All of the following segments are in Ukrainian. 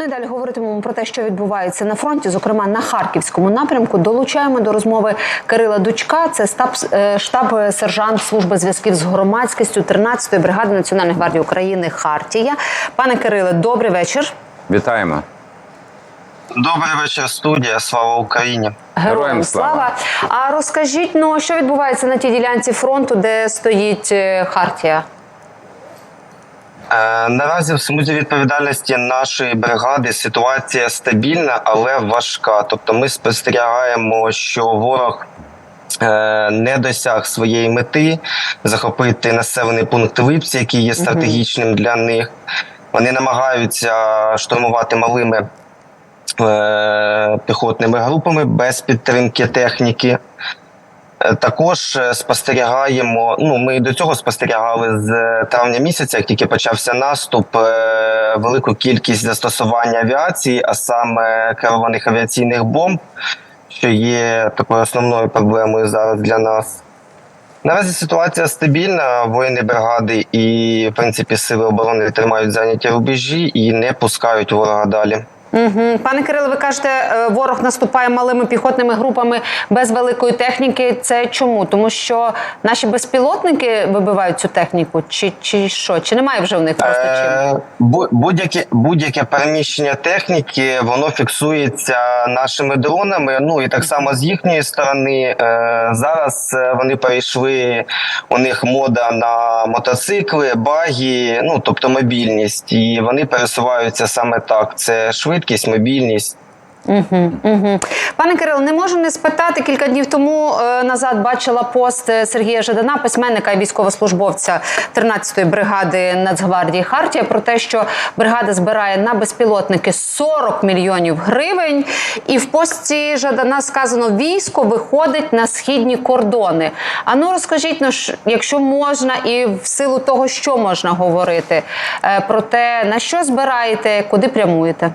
Ну і далі говоритимемо про те, що відбувається на фронті, зокрема на харківському напрямку. Долучаємо до розмови Кирила Дучка. Це штаб, е, штаб сержант служби зв'язків з громадськістю 13-ї бригади Національної гвардії України Хартія. Пане Кириле, добрий вечір. Вітаємо. Добрий вечір, студія. Слава Україні. Героям слава. А розкажіть, ну що відбувається на тій ділянці фронту, де стоїть е, Хартія? Е, наразі в смузі відповідальності нашої бригади ситуація стабільна, але важка. Тобто, ми спостерігаємо, що ворог. е, Не досяг своєї мети захопити населений пункт Липці, який є стратегічним для них. Вони намагаються штурмувати малими е, піхотними групами без підтримки техніки. Е, Також е, спостерігаємо. Ну, ми до цього спостерігали з е, травня місяця, як тільки почався наступ, велику кількість застосування авіації, а саме керованих авіаційних бомб, що є такою основною проблемою зараз для нас. Наразі ситуація стабільна. Воїни бригади і, в принципі, сили оборони тримають зайняті рубежі і не пускають ворога далі. Угу. Пане Кириле, ви кажете, е, ворог наступає малими піхотними групами без великої техніки. Це чому? Тому що наші безпілотники вибивають цю техніку, чи, чи що? Чи немає вже в них просто чим? Е, Будь-яке будь-яке переміщення техніки воно фіксується нашими дронами. Ну і так само з їхньої сторони. Е, Зараз вони перейшли у них мода на мотоцикли, баги, ну тобто мобільність, і вони пересуваються саме так. Це швидкість, мобільність. Угу, угу. Пане Кирило, не можу не спитати. Кілька днів тому е, назад бачила пост е, Сергія Жадана, письменника і військовослужбовця 13-ї бригади Нацгвардії Хартія, про те, що бригада збирає на безпілотники 40 мільйонів гривень. І в пості Жадана сказано: військо виходить на східні кордони. А ну розкажіть, ну якщо можна, і в силу того, що можна говорити, е, про те, на що збираєте, куди прямуєте.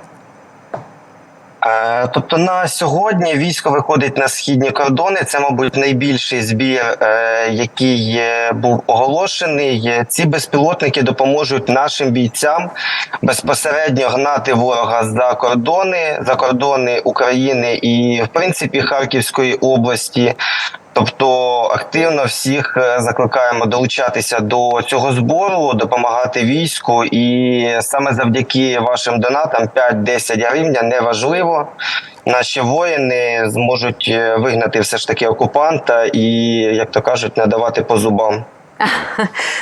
Е, Тобто на сьогодні військо виходить на східні кордони. Це, мабуть, найбільший збір, е, який був оголошений. Ці безпілотники допоможуть нашим бійцям безпосередньо гнати ворога за кордони, за кордони України і, в принципі, Харківської області. Тобто активно всіх е, закликаємо долучатися до цього збору, допомагати війську, і саме завдяки вашим донатам 5-10 гривня неважливо. Наші воїни зможуть е, вигнати все ж таки окупанта і, як то кажуть, надавати по зубам.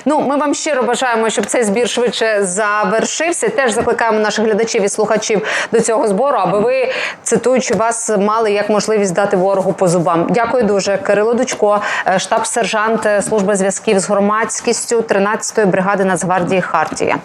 Ну, ми вам щиро бажаємо, щоб цей збір швидше завершився. Теж закликаємо наших глядачів і слухачів до цього збору, аби ви, цитуючи вас, мали як можливість дати ворогу по зубам. Дякую дуже. Кирило Дучко, е, штаб-сержант е, служби зв'язків з громадськістю 13-ї бригади Нацгвардії Хартія.